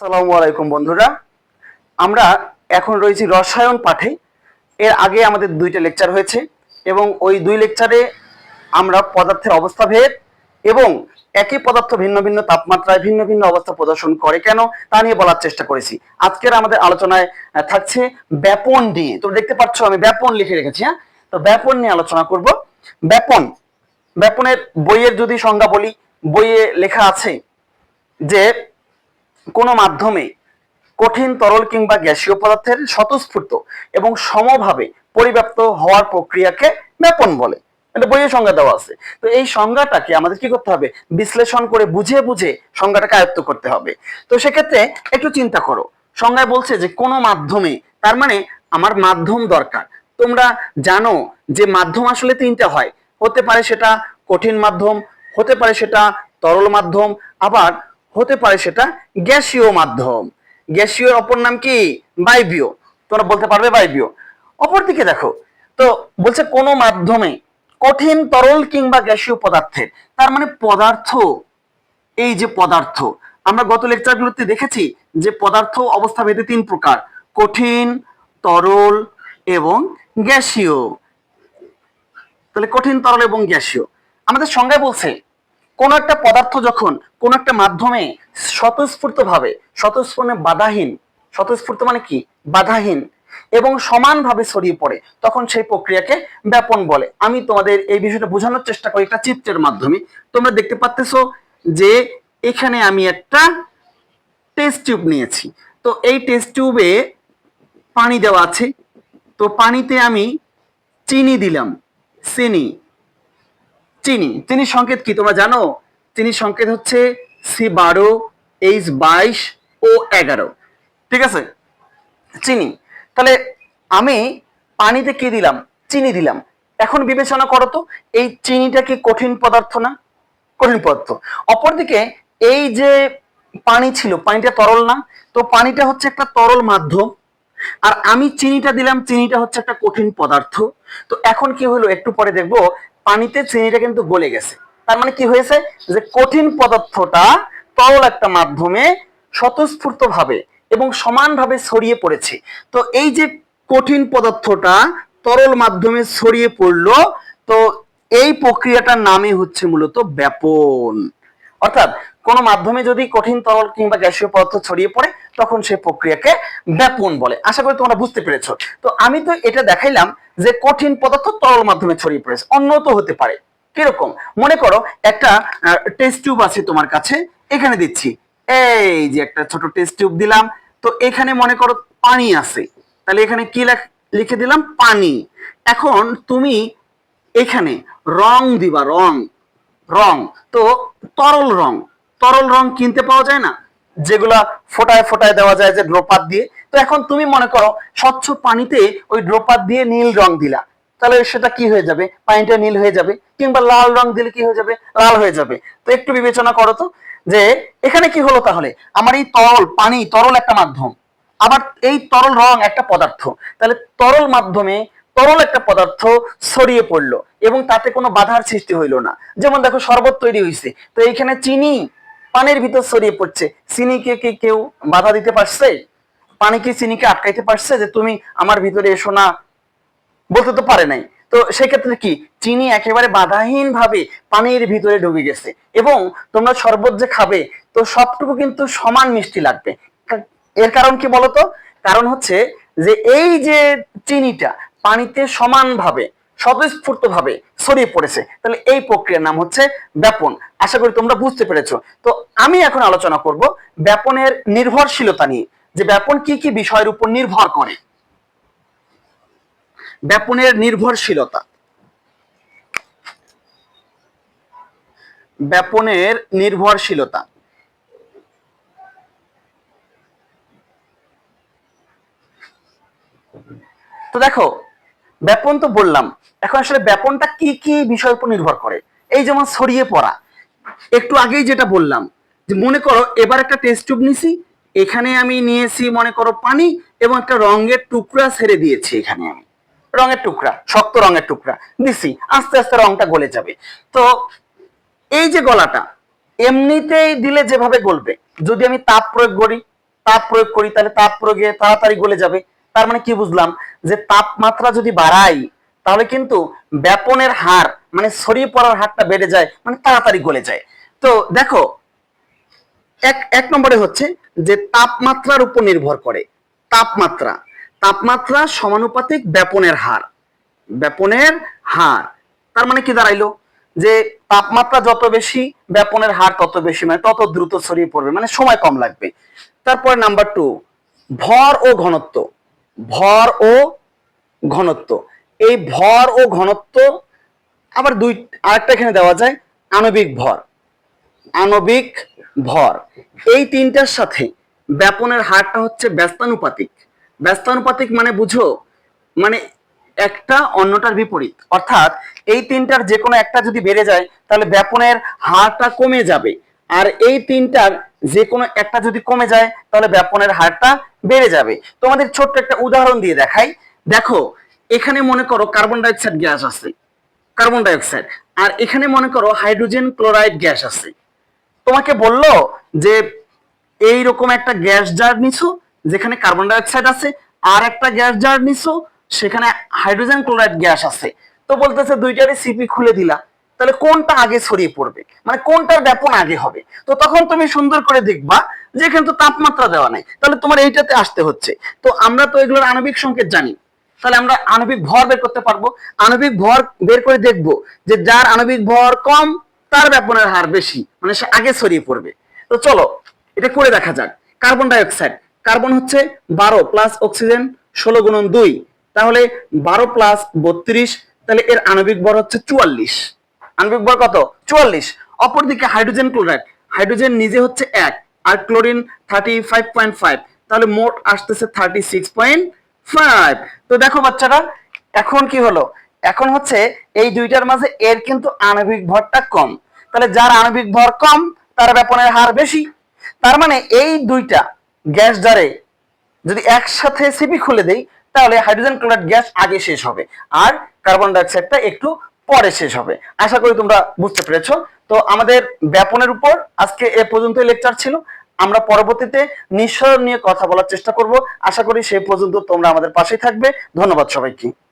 আসসালামু আলাইকুম বন্ধুরা। আমরা এখন রয়েছি রসায়ন পাঠে। এর আগে আমাদের দুইটা লেকচার হয়েছে এবং ওই দুই লেকচারে আমরা পদার্থের অবস্থা ভেদ এবং একই পদার্থ ভিন্ন ভিন্ন তাপমাত্রায় ভিন্ন ভিন্ন অবস্থা প্রদর্শন করে কেন তা নিয়ে বলার চেষ্টা করেছি। আজকের আমাদের আলোচনায় থাকছে ব্যাপন নিয়ে তোমরা দেখতে পাচ্ছ আমি ব্যাপন লিখে রেখেছি হ্যাঁ? তো ব্যাপন নিয়ে আলোচনা করব। ব্যাপন, ব্যাপনের বইয়ের যদি সংজ্ঞা বলি, বইয়ে লেখা আছে যে কোনো মাধ্যমে কঠিন, তরল কিংবা গ্যাসীয় পদার্থের স্বতঃস্ফূর্ত এবং সমভাবে পরিব্যাপ্ত হওয়ার প্রক্রিয়াকে ব্যাপন বলে। এটা বইয়ের সংজ্ঞা দেওয়া আছে। তো এই সংজ্ঞাটাকে আমাদের কি করতে হবে? বিশ্লেষণ করে বুঝে বুঝে সংজ্ঞাটাকে আয়ত্ত করতে হবে। তো সেক্ষেত্রে একটু চিন্তা করো। সংজ্ঞায় বলছে যে কোনো মাধ্যমে, তার মানে আমার মাধ্যম দরকার। তোমরা জানো যে মাধ্যম আসলে তিনটা হয়। হতে পারে সেটা কঠিন মাধ্যম, হতে পারে সেটা তরল মাধ্যম, আবার হতে পারে সেটা গ্যাসীয় মাধ্যম। গ্যাসীয় অপর নাম কি? বায়বীয়। তোমরা বলতে পারবে বায়বীয়। অপরদিকে দেখো, তো বলছে কোনো মাধ্যমে কঠিন তরল কিংবা গ্যাসীয় পদার্থের তার মানে পদার্থ, এই যে পদার্থ, আমরা গত লেকচারগুলোতে দেখেছি যে পদার্থ অবস্থা ভেদে তিন প্রকার, কঠিন, তরল এবং গ্যাসীয়। তাহলে কঠিন তরল এবং গ্যাসীয়। আমাদের সংজ্ঞায় বলছে কোন একটা পদার্থ যখন কোন একটা মাধ্যমে স্বতঃস্ফূর্ত ভাবে স্বতঃস্ফূর্ণে বাধাহীন, স্বতঃস্ফূর্ত মানে কি? বাধাহীন এবং সমানভাবে ছড়িয়ে পড়ে, তখন সেই প্রক্রিয়াকে ব্যাপন বলে। আমি তোমাদের এই বিষয়টা বোঝানোর চেষ্টা করি একটা চিত্রের মাধ্যমে। তোমরা দেখতে পাচ্তেছো যে এখানে আমি একটা টেস্ট টিউব নিয়েছি। তো এই টেস্ট টিউবে পানি দেওয়া আছে। তো পানিতে আমি চিনি দিলাম, চিনি। চিনি চিনির সংকেত কি তোমরা জানো? চিনির সংকেত হচ্ছে সি বারো, এইচ বাইশ ও এগারো। ঠিক আছে? চিনি। তাহলে আমি পানিতে কি দিলাম? চিনি দিলাম। এখন বিবেচনা করো তো, এই চিনিটা কি কঠিন পদার্থ না? কঠিন পদার্থ। অপরদিকে এই যে পানি ছিল, পানিটা তরল না, তো পানিটা হচ্ছে একটা তরল মাধ্যম, আর আমি চিনিটা দিলাম, চিনিটা হচ্ছে একটা কঠিন পদার্থ। তো এখন কি হলো? একটু পরে দেখব। পানিতে চিনিটা কিন্তু গলে গেছে। তার মানে কি হয়েছে? যে কঠিন পদার্থটা তরল একটা মাধ্যমে স্বতঃস্ফূর্ত ভাবে এবং সমানভাবে ছড়িয়ে পড়েছে। তো এই যে কঠিন পদার্থটা তরল মাধ্যমে ছড়িয়ে পড়ল, তো এই প্রক্রিয়াটার নামই হচ্ছে মূলত ব্যাপন। অর্থাৎ কোন মাধ্যমে যদি কঠিন তরল কিংবা গ্যাসীয় পদার্থ ছড়িয়ে পড়ে, তখন সেই প্রক্রিয়াকে ব্যাপন বলে। আশা করি তোমরা বুঝতে পেরেছ। তো আমি তো এটা দেখাইলাম যে কঠিন পদার্থ তরল মাধ্যমে ছড়িয়ে পড়েছে। অন্য তো হতে পারে। কীরকম? মনে করো একটা টেস্ট টিউব আছে তোমার কাছে। এখানে দিচ্ছি। এই যে একটা ছোট টেস্ট টিউব দিলাম। তো এখানে মনে করো পানি আছে। তাহলে এখানে কি লেখ- লিখে দিলাম? পানি। এখন তুমি এখানে রং দিবা, রং। রং। তো তরল রং। তরল রং কিনতে পাওয়া যায় না, যেগুলা ফোটায় ফোটায় দেওয়া যায় যে ড্রপার দিয়ে। তো এখন তুমি মনে করো স্বচ্ছ পানিতে ওই ড্রপার দিয়ে নীল রং দিলা। তাহলে সেটা কি হয়ে যাবে? পানিটা নীল হয়ে যাবে, কিংবা লাল রং দিলে কি হয়ে যাবে? লাল হয়ে যাবে। তো একটু বিবেচনা করো তো, যে এখানে কি হলো তাহলে? আমার এই তরল পানি, তরল একটা মাধ্যম। আবার এই তরল রং একটা পদার্থ। তাহলে তরল মাধ্যমে তরল একটা পদার্থ ছড়িয়ে পড়ল, এবং তাতে কোনো বাধার সৃষ্টি হইল না। যেমন দেখো শরবত তৈরি হয়েছে তো এইখানে চিনি পানির ভিতর ছড়িয়ে পড়ছে। চিনিকে কি কেউ বাধা দিতে পারছে? পানি কি চিনিকে আটকাইতে পারছে যে তুমি আমার ভিতরে এসো না? বলতে তো পারে নাই। তো সেক্ষেত্রে কি? চিনি একেবারে বাধাহীন ভাবে পানির ভিতরে ঢুকে গেছে। এবং তোমরা শরবত যে খাবে, তো সবটুকু কিন্তু সমান মিষ্টি লাগবে। এর কারণ কি বলতো? কারণ হচ্ছে যে এই যে চিনিটা পানিতে সমানভাবে স্বতঃস্ফূর্ত ভাবে ছড়িয়ে পড়েছে। তাহলে এই প্রক্রিয়ার নাম হচ্ছে ব্যাপন। আশা করি তোমরা বুঝতে পেরেছ। তো আমি এখন আলোচনা করব ব্যাপনের নির্ভরশীলতা নিয়ে। যে ব্যাপন কি কি বিষয়ের উপর নির্ভর করে? ব্যাপনের নির্ভরশীলতা। ব্যাপনের নির্ভরশীলতা। তো দেখো, ব্যাপন তো বললাম। এখন আসলে ব্যাপনটা কি কি বিষয়ের উপর নির্ভর করে? এই যেমন ছড়িয়ে পড়া। একটু আগেই যেটা বললাম, যে মনে করো এবার একটা টেস্ট টিউব নিছি, এখানে আমি নিয়েছি মনে করো পানি এবং একটা রঙের টুকরা ছেড়ে দিয়েছি এখানে আমি। রঙের টুকরা, শক্ত রঙের টুকরা দিছি, আস্তে আস্তে রংটা গলে যাবে। তো এই যে গলাটা, এমনিতেই দিলে যেভাবে গলবে। যদি আমি তাপ প্রয়োগ করি, তাপ প্রয়োগ করি, তাহলে তাপ প্রয়োগে তাড়াতাড়ি গলে যাবে। তার মানে কি বুঝলাম? যে তাপমাত্রা যদি বাড়াই তাহলে কিন্তু ব্যাপনের হার মানে ছড়িয়ে পড়ার হারটা বেড়ে যায় মানে তাড়াতাড়ি গলে যায়। তো দেখো, এক এক নম্বরে হচ্ছে যে তাপমাত্রার উপর নির্ভর করে। তাপমাত্রা তাপমাত্রা সমানুপাতিক ব্যাপনের হার ব্যাপনের হার। তার মানে কি দাঁড়াইলো? যে তাপমাত্রা যত বেশি, ব্যাপনের হার তত বেশি মানে তত দ্রুত ছড়িয়ে পড়বে মানে সময় কম লাগবে। তারপরে নাম্বার টু, ভর ও ঘনত্ব, ভর ও ঘনত্ব। এই ভর ও ঘনত্ব, আবার দুই, আরেকটা এখানে দেওয়া যায়, আণবিক ভর। আণবিক ভর। এই তিনটার সাথে ব্যাপনের হারটা হচ্ছে ব্যস্তানুপাতিক। ব্যস্তানুপাতিক মানে বুঝো মানে একটা অন্যটার বিপরীত। অর্থাৎ এই তিনটার যে কোনো একটা যদি বেড়ে যায়, তাহলে ব্যাপনের হারটা কমে যাবে। আর এই তিনটার যে কোনো একটা যদি কমে যায়, তাহলে ব্যাপনের হারটা বেড়ে যাবে। তোমাদের ছোট্ট একটা উদাহরণ দিয়ে দেখাই। দেখো এখানে মনে করো কার্বন ডাইঅক্সাইড গ্যাস আছে কার্বন ডাইঅক্সাইড আর এখানে মনে করো হাইড্রোজেন ক্লোরাইড গ্যাস আছে। তোমাকে বলল যে এই রকম একটা গ্যাস জার নিছো, যেখানে কার্বন ডাইঅক্সাইড আছে, আর একটা গ্যাস জার নিছো, সেখানে হাইড্রোজেন ক্লোরাইড গ্যাস আছে। তো বলতেছে দুইটারই সিপি খুলে দিলা, তাহলে কোনটা আগে ছড়িয়ে পড়বে? মানে কোনটার ব্যাপন আগে হবে? তো তখন তুমি সুন্দর করে দেখবা যে এখানে তো তাপমাত্রা দেওয়া নাই, তাহলে তোমার এইটাতে আসতে হচ্ছে। তো আমরা তো এগুলোর আণবিক সংকেত জানি। তাহলে আমরা আণবিক ভর বের করতে পারব। আণবিক ভর বের করে দেখব যে যার আণবিক ভর কম, তার ব্যাপনের হার বেশি। মানে সে আগে ছড়িয়ে পড়বে। তো চলো, এটা করে দেখা যাক। Carbon dioxide. কার্বন হচ্ছে বারো প্লাস অক্সিজেন ষোলো গুণন দুই। তাহলে বারো প্লাস বত্রিশ, তাহলে এর আণবিক ভর হচ্ছে চুয়াল্লিশ। আণবিক ভর কত? চুয়াল্লিশ। অপরদিকে হাইড্রোজেন ক্লোরাইড। হাইড্রোজেন নিজে হচ্ছে এক, আর chlorine thirty five point five তাহলে মোট আসতেছে থার্টি সিক্স পয়েন্ট ফাইভ তো দেখো বাচ্চারা, এখন কি হলো? এখন হচ্ছে এই দুইটার মাঝে এর কিন্তু আণবিক ভরটা কম। তাহলে যার আণবিক ভর কম, তার ব্যাপনের হার বেশি। তার মানে এই দুইটা গ্যাস জারে যদি একসাথে সিপি খুলে দেই, তাহলে হাইড্রোজেন ক্লোরাইড গ্যাস আগে শেষ হবে আর কার্বন ডাইঅক্সাইডটা একটু পরে শেষ হবে। আশা করি তোমরা বুঝতে পেরেছ। তো আমাদের ব্যাপনের উপর আজকে এ পর্যন্ত লেকচার ছিল। আমরা পরবর্তীতে নিঃসরণ নিয়ে কথা বলার চেষ্টা করব। আশা করি সেই পর্যন্ত তোমরা আমাদের পাশেই থাকবে। ধন্যবাদ সবাইকে।